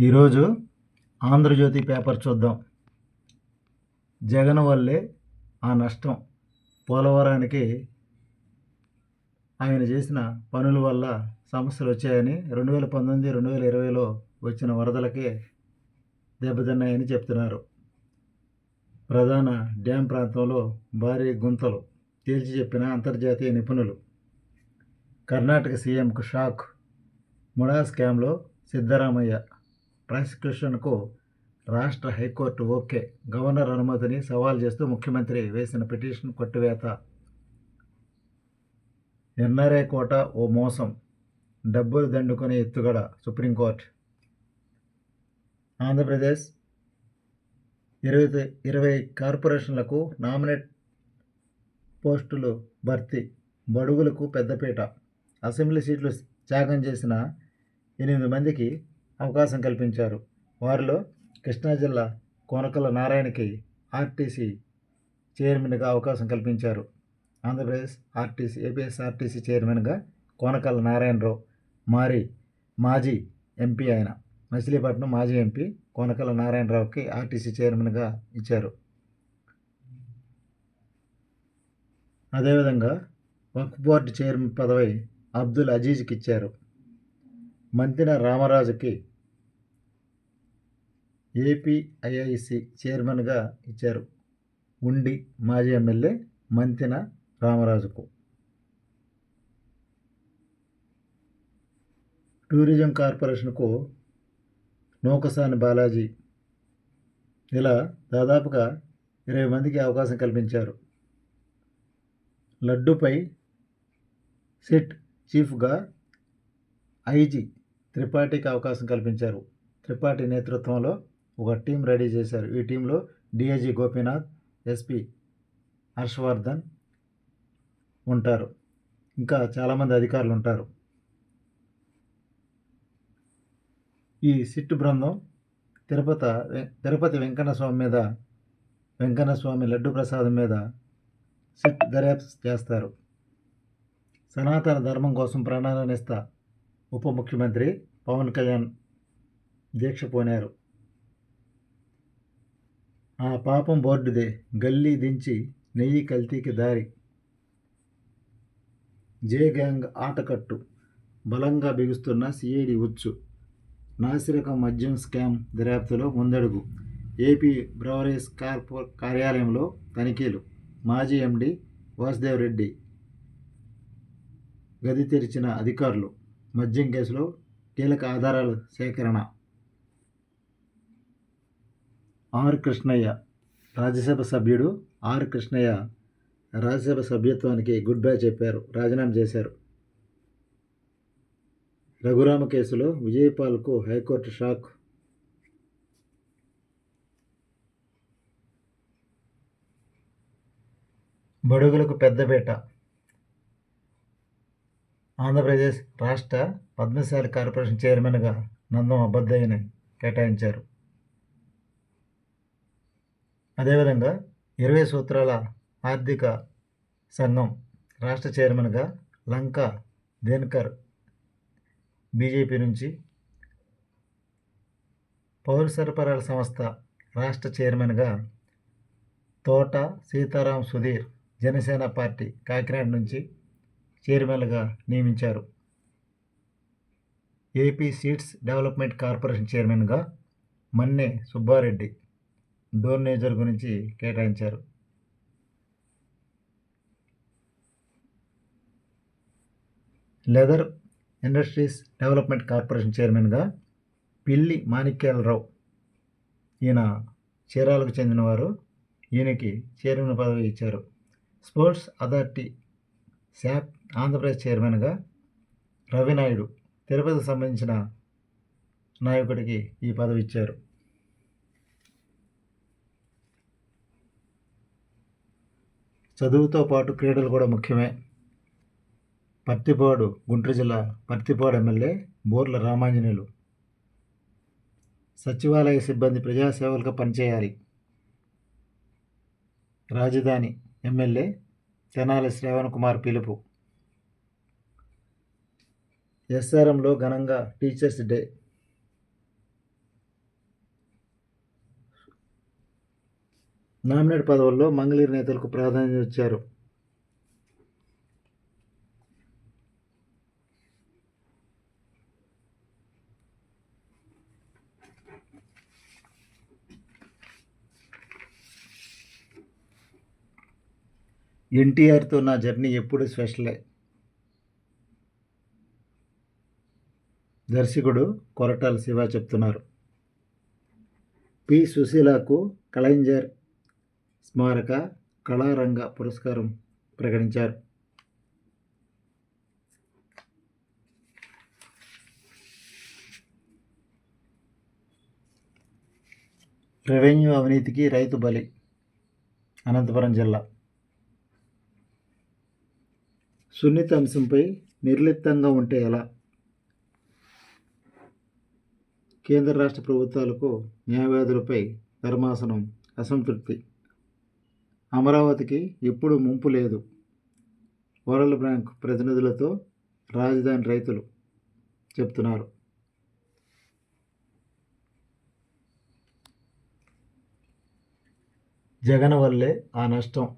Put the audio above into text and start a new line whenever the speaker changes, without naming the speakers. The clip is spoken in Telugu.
ఈరోజు ఆంధ్రజ్యోతి పేపర్ చూద్దాం. జగన్ వల్లే ఆ నష్టం పోలవరానికి ఆయన చేసిన పనుల వల్ల సమస్యలు వచ్చాయని రెండు వేల పంతొమ్మిది రెండు వేల ఇరవైలో వచ్చిన వరదలకే దెబ్బతిన్నాయని చెప్తున్నారు. ప్రధాన డ్యామ్ ప్రాంతంలో భారీ గుంతలు తేల్చి చెప్పిన అంతర్జాతీయ నిపుణులు. కర్ణాటక సీఎంకు షాక్. ముడా స్కామ్లో సిద్ధరామయ్య ప్రాసిక్యూషన్కు రాష్ట్ర హైకోర్టు ఓకే. గవర్నర్ అనుమతిని సవాల్ చేస్తూ ముఖ్యమంత్రి వేసిన పిటిషన్ కొట్టివేత. ఎన్ఆర్ఐ కోట ఓ మోసం. డబ్బులు దండుకునే ఎత్తుగడ సుప్రీంకోర్టు. ఆంధ్రప్రదేశ్ ఇరవై ఇరవై కార్పొరేషన్లకు నామినేట్ పోస్టులు భర్తీ. బడుగులకు పెద్దపీట. అసెంబ్లీ సీట్లు త్యాగం చేసిన ఎనిమిది మందికి అవకాశం కల్పించారు. వారిలో కృష్ణా జిల్లా కోనకల నారాయణకి ఆర్టీసీ చైర్మన్గా అవకాశం కల్పించారు. ఆంధ్రప్రదేశ్ ఆర్టీసీ ఏపీఎస్ఆర్టీసీ చైర్మన్గా కోనకల నారాయణరావు మారి మాజీ ఎంపీ ఆయన. మచిలీపట్నం మాజీ ఎంపీ కోనకల నారాయణరావుకి ఆర్టీసీ చైర్మన్గా ఇచ్చారు. అదేవిధంగా వక్ఫ్ బోర్డు చైర్మన్ పదవి అబ్దుల్ అజీజ్కి ఇచ్చారు. మంతిన రామరాజుకి ఏపీఐఐసి చైర్మన్గా ఇచ్చారు ఉండి మాజీ ఎమ్మెల్యే మంతిన రామరాజుకు. టూరిజం కార్పొరేషన్కు నూకసాని బాలాజీ ఇలా దాదాపుగా ఇరవై మందికి అవకాశం కల్పించారు. లడ్డుపై సిట్ చీఫ్గా ఐజీ త్రిపాఠికి అవకాశం కల్పించారు. త్రిపాఠి నేతృత్వంలో ఒక టీం రెడీ చేశారు. ఈ టీంలో డిఐజీ గోపీనాథ్ ఎస్పీ హర్షవర్ధన్ ఉంటారు. ఇంకా చాలామంది అధికారులు ఉంటారు. ఈ సిట్ బృందం తిరుపతి తిరుపతి వెంకన్న స్వామి మీద వెంకన్న స్వామి లడ్డు ప్రసాదం మీద సిట్ దర్యాప్తు చేస్తారు. సనాతన ధర్మం కోసం ప్రాణాలనిస్తా ఉప ముఖ్యమంత్రి పవన్ కళ్యాణ్ దీక్ష పోనారు. ఆ పాపం బోర్డుదే. గల్లీ దించి నెయ్యి కల్తీకి దారి. జే గ్యాంగ్ ఆటకట్టు. బలంగా బిగుస్తున్న సిఐడి ఉచ్చు. నాసిరకం మద్యం స్కామ్ దర్యాప్తులో ముందడుగు. ఏపీ బ్రవరేజ్ కార్పొ కార్యాలయంలో తనిఖీలు. మాజీ ఎండి వాసుదేవ్ రెడ్డి. గది తెరిచిన అధికారులు. మద్యం కేసులో కీలక ఆధారాలు సేకరణ. ఆర్ కృష్ణయ్య రాజ్యసభ సభ్యుడు. ఆర్ కృష్ణయ్య రాజ్యసభ సభ్యత్వానికి గుడ్ బై చెప్పారు రాజీనామా చేశారు. రఘురామ కేసులో విజయపాల్కు హైకోర్టు షాక్. బడుగులకు పెద్దపేట ఆంధ్రప్రదేశ్ రాష్ట్ర పద్మశాలి కార్పొరేషన్ చైర్మన్గా నందం అబద్దయ్యని కేటాయించారు. అదేవిధంగా ఇరవై సూత్రాల ఆర్థిక సంఘం రాష్ట్ర చైర్మన్గా లంక దేన్కర్ బీజేపీ నుంచి పౌర సరఫరాల సంస్థ రాష్ట్ర చైర్మన్గా తోట సీతారాం సుధీర్ జనసేన పార్టీ కాకినాడ నుంచి చైర్మన్గా నియమించారు. ఏపీ సీడ్స్ డెవలప్మెంట్ కార్పొరేషన్ చైర్మన్గా మన్నె సుబ్బారెడ్డి డోర్ నేజర్ గురించి కేటాయించారు. లెదర్ ఇండస్ట్రీస్ డెవలప్మెంట్ కార్పొరేషన్ చైర్మన్గా పిల్లి మాణిక్యాలరావు ఈయన చీరాలకు చెందినవారు ఈయనకి చైర్మన్ పదవి ఇచ్చారు. స్పోర్ట్స్ అథారిటీ శాప్ ఆంధ్రప్రదేశ్ చైర్మన్గా రవినాయుడు తిరుపతికి సంబంధించిన నాయకుడికి ఈ పదవి ఇచ్చారు. చదువుతో పాటు క్రీడలు కూడా ముఖ్యమే. పత్తిపాడు గుంటూరు జిల్లా పత్తిపాడు ఎమ్మెల్యే బోర్ల రామాంజనేయులు. సచివాలయ సిబ్బంది ప్రజాసేవలకు పనిచేయాలి. రాజధాని ఎమ్మెల్యే తెనాలి శ్రావణ్ కుమార్ పిలుపు. ఎస్ఆర్ఎంలో ఘనంగా టీచర్స్ డే నామినేట్ పదవుల్లో మంగళీరు నేతలకు ప్రాధాన్యత ఇచ్చారు. ఎన్టీఆర్తో నా జర్నీ ఎప్పుడు స్పెషలే. దర్శకుడు కొరటాల శివ చెప్తున్నారు. పి సుశీలకు కలెంజర్ స్మారక కళారంగ పురస్కారం ప్రకటించారు. రెవెన్యూ అవినీతికి రైతు బలి అనంతపురం జిల్లా. సున్నిత అంశంపై నిర్లిప్తంగా ఉంటే ఎలా? కేంద్ర రాష్ట్ర ప్రభుత్వాలకు న్యాయవాదులపై ధర్మాసనం అసంతృప్తి. అమరావతికి ఎప్పుడు ముంపు లేదు. వరల్డ్ బ్యాంక్ ప్రతినిధులతో రాజధాని రైతులు చెప్తున్నారు. జగన్ వల్లే ఆ నష్టం